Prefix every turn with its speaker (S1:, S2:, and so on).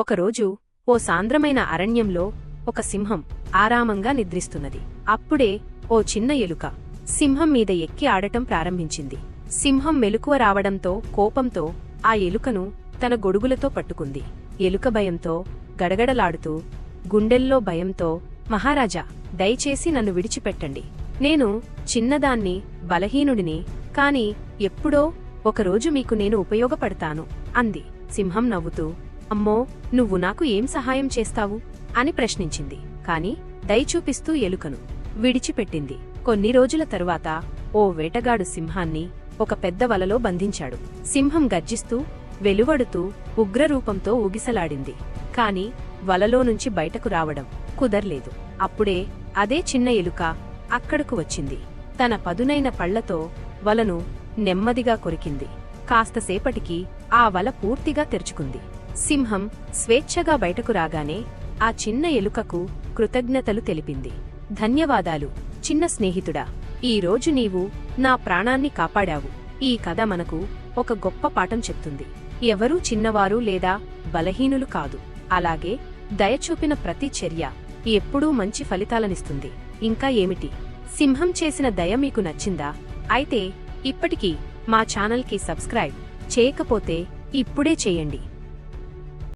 S1: ఒకరోజు ఓ సాంద్రమైన అరణ్యంలో ఒక సింహం ఆరామంగా నిద్రిస్తున్నది. అప్పుడే ఓ చిన్న ఎలుక సింహం మీద ఎక్కి ఆడటం ప్రారంభించింది. సింహం మెలకువ రావడంతో కోపంతో ఆ ఎలుకను తన గొడుగులతో పట్టుకుంది. ఎలుక భయంతో గడగడలాడుతూ గుండెల్లో భయంతో మహారాజా దయచేసి నన్ను విడిచిపెట్టండి. నేను చిన్నదాన్ని బలహీనుడిని కాని ఎప్పుడో ఒకరోజు మీకు నేను ఉపయోగపడతాను అంది. సింహం నవ్వుతూ అమ్మో నువ్వు నాకు ఏం సహాయం చేస్తావు? అని ప్రశ్నించింది. కాని దయచూపిస్తూ ఎలుకను విడిచిపెట్టింది. కొన్ని రోజుల తరువాత ఓ వేటగాడు సింహాన్ని ఒక పెద్ద వలలో బంధించాడు. సింహం గర్జిస్తూ వెలువడుతూ ఉగ్రరూపంతో ఊగిసలాడింది. కాని వలలో నుంచి బయటకు రావడం కుదర్లేదు. అప్పుడే అదే చిన్న ఎలుక అక్కడకు వచ్చింది. తన పదునైన పళ్ళతో వలను నెమ్మదిగా కొరికింది. కాస్తసేపటికి ఆ వల పూర్తిగా తెరుచుకుంది. సింహం స్వేచ్ఛగా బయటకు రాగానే ఆ చిన్న ఎలుకకు కృతజ్ఞతలు తెలిపింది. ధన్యవాదాలు చిన్న స్నేహితుడా. ఈ రోజు నీవు నా ప్రాణాన్ని కాపాడావు. ఈ కథ మనకు ఒక గొప్ప పాఠం చెప్తుంది. ఎవరూ చిన్నవారు లేదా బలహీనులు కాదు. అలాగే దయచూపిన ప్రతి చర్య ఎప్పుడూ మంచి ఫలితాలనిస్తుంది. ఇంకా ఏమిటి? సింహం చేసిన దయ మీకు నచ్చిందా? అయితే ఇప్పటికీ మా ఛానల్కి సబ్స్క్రైబ్ చేయకపోతే ఇప్పుడే చేయండి.